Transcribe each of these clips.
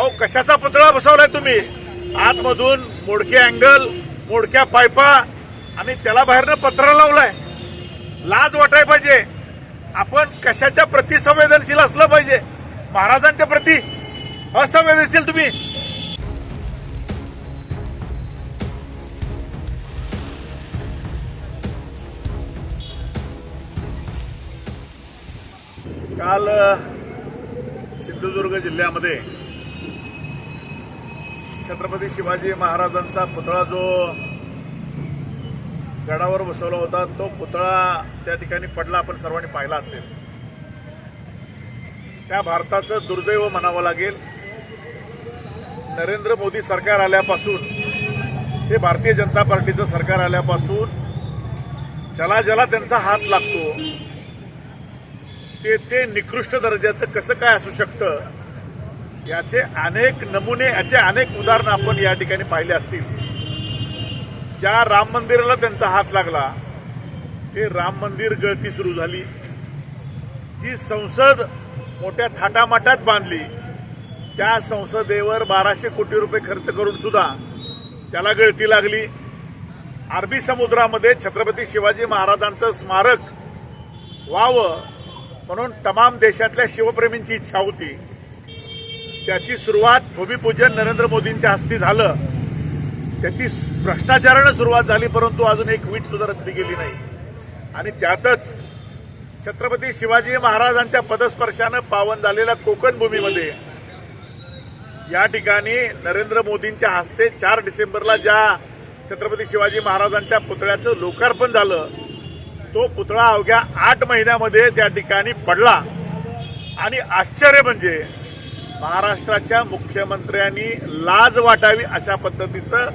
अहो कशाचा पुतळा बसवलाय तुम्ही? आतमधून मोडके अँगल मोडक्या पायपा आणि त्याला बाहेरनं पत्रा लावलाय. लाज वाटाय पाहिजे. आपण कशाच्या प्रति संवेदनशील असलं पाहिजे? महाराजांच्या प्रति असंवेदनशील तुम्ही. काल सिंधुदुर्ग जिल्ह्यामध्ये छत्रपती शिवाजी महाराजांचा पुतळा जो गडावर बसवला होता तो पुतळा त्या ठिकाणी पडला आपण सर्वांनी पाहिला असेल. त्या भारताचं दुर्दैव म्हणावं लागेल नरेंद्र मोदी सरकार आल्यापासून ते भारतीय जनता पार्टीचं सरकार आल्यापासून ज्याला ज्याला त्यांचा हात लागतो. ते ते निकृष्ट दर्जाचं कसं काय असू शकतं? याचे अनेक नमुने याचे अनेक उदाहरणं आपण या ठिकाणी पाहिले असतील. ज्या राम मंदिराला त्यांचा हात लागला ते राम मंदिर गळती सुरू झाली. जी संसद मोठ्या थाटामाटात बांधली त्या संसदेवर बाराशे कोटी रुपये खर्च करून सुद्धा त्याला गळती लागली. अरबी समुद्रामध्ये छत्रपती शिवाजी महाराजांचं स्मारक व्हावं म्हणून तमाम देशातल्या शिवप्रेमींची इच्छा होती. त्याची सुरुवात भूमिपूजन नरेंद्र मोदींच्या हस्ते झालं. त्याची भ्रष्टाचारानं सुरुवात झाली परंतु अजून एक वीट सुद्धा रचली गेली नाही. आणि त्यातच छत्रपती शिवाजी महाराजांच्या पदस्पर्शानं पावन झालेल्या कोकण भूमीमध्ये या ठिकाणी नरेंद्र मोदींच्या हस्ते चार डिसेंबरला ज्या छत्रपती शिवाजी महाराजांच्या पुतळ्याचं लोकार्पण झालं तो पुतळा अवघ्या आठ महिन्यामध्ये त्या ठिकाणी पडला. आणि आश्चर्य म्हणजे महाराष्ट्राच्या मुख्यमंत्र्यांनी लाज वाटावी अशा पद्धतीचं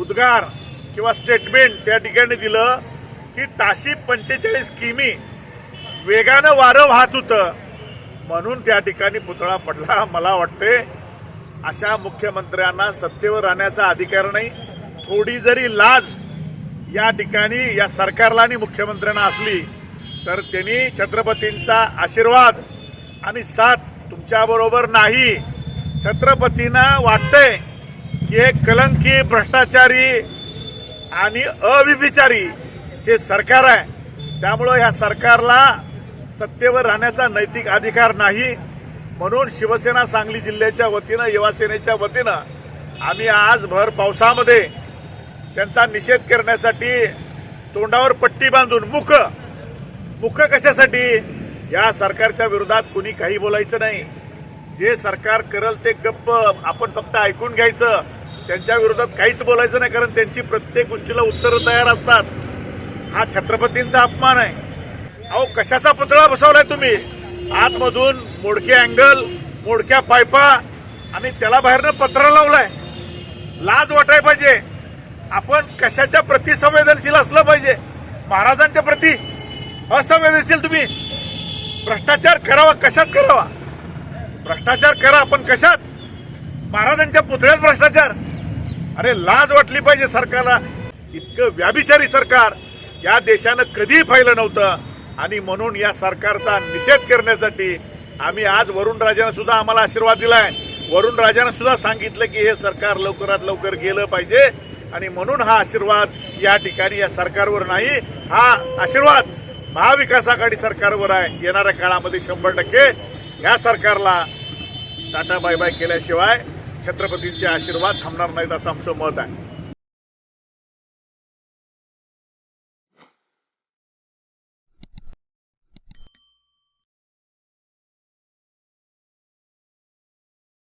उद्गार किंवा स्टेटमेंट त्या ठिकाणी दिलं की ताशी पंचेचाळीस किमी वेगानं वारं वाहत होतं. म्हणून त्या ठिकाणी पुतळा पडला मला वाटते अशा मुख्यमंत्र्यांना सत्तेवर राहण्याचा अधिकार नाही. थोडी जरी लाज या ठिकाणी या सरकारला आणि मुख्यमंत्र्यांना असली तर त्यांनी छत्रपतींचा आशीर्वाद आणि साथ तुमच्याबरोबर नाही. छत्रपतींना वाटतंय की हे कलंकी भ्रष्टाचारी आणि अविभिचारी हे सरकार आहे. त्यामुळं ह्या सरकारला सत्तेवर राहण्याचा नैतिक अधिकार नाही. म्हणून शिवसेना सांगली जिल्ह्याच्या वतीनं युवासेनेच्या वतीनं आम्ही आज भर पावसामध्ये त्यांचा निषेध करण्यासाठी तोंडावर पट्टी बांधून मुख मुख कशासाठी? या सरकारच्या विरोधात कुणी काही बोलायचं नाही. जे सरकार करल ते गप्प आपण फक्त ऐकून घ्यायचं. त्यांच्या विरोधात काहीच बोलायचं नाही कारण त्यांची प्रत्येक गोष्टीला उत्तरं तयार असतात. हा छत्रपतींचा अपमान आहे. अहो कशाचा पुतळा बसवलाय तुम्ही? आतमधून मोडके अँगल मोडक्या पायपा आणि त्याला बाहेरनं पत्र लावलाय. लाज वाटाय पाहिजे. आपण कशाच्या प्रति संवेदनशील असलं पाहिजे? महाराजांच्या प्रति असंवेदनशील तुम्ही? भ्रष्टाचार करावा कशात करावा? भ्रष्टाचार करा पण कशात? महाराजांच्या पुतळ्यात भ्रष्टाचार. अरे लाज वाटली पाहिजे सरकारला. इतकं व्याभिचारी सरकार. या देशानं कधीही पाहिलं नव्हतं. आणि म्हणून या सरकारचा निषेध करण्यासाठी आम्ही आज वरुण राजानं सुद्धा आम्हाला आशीर्वाद दिलाय. वरुण राजानं सुद्धा सांगितलं की हे सरकार लवकरात लवकर गेलं पाहिजे. आणि म्हणून हा आशीर्वाद या ठिकाणी या सरकारवर नाही हा आशीर्वाद महाविकास आघाडी सरकारवर आहे येणाऱ्या काळामध्ये शंभर टक्के या सरकारला टाटा बाय बाय केल्याशिवाय छत्रपतींचे आशीर्वाद थांबणार नाहीत असं आमचं मत आहे.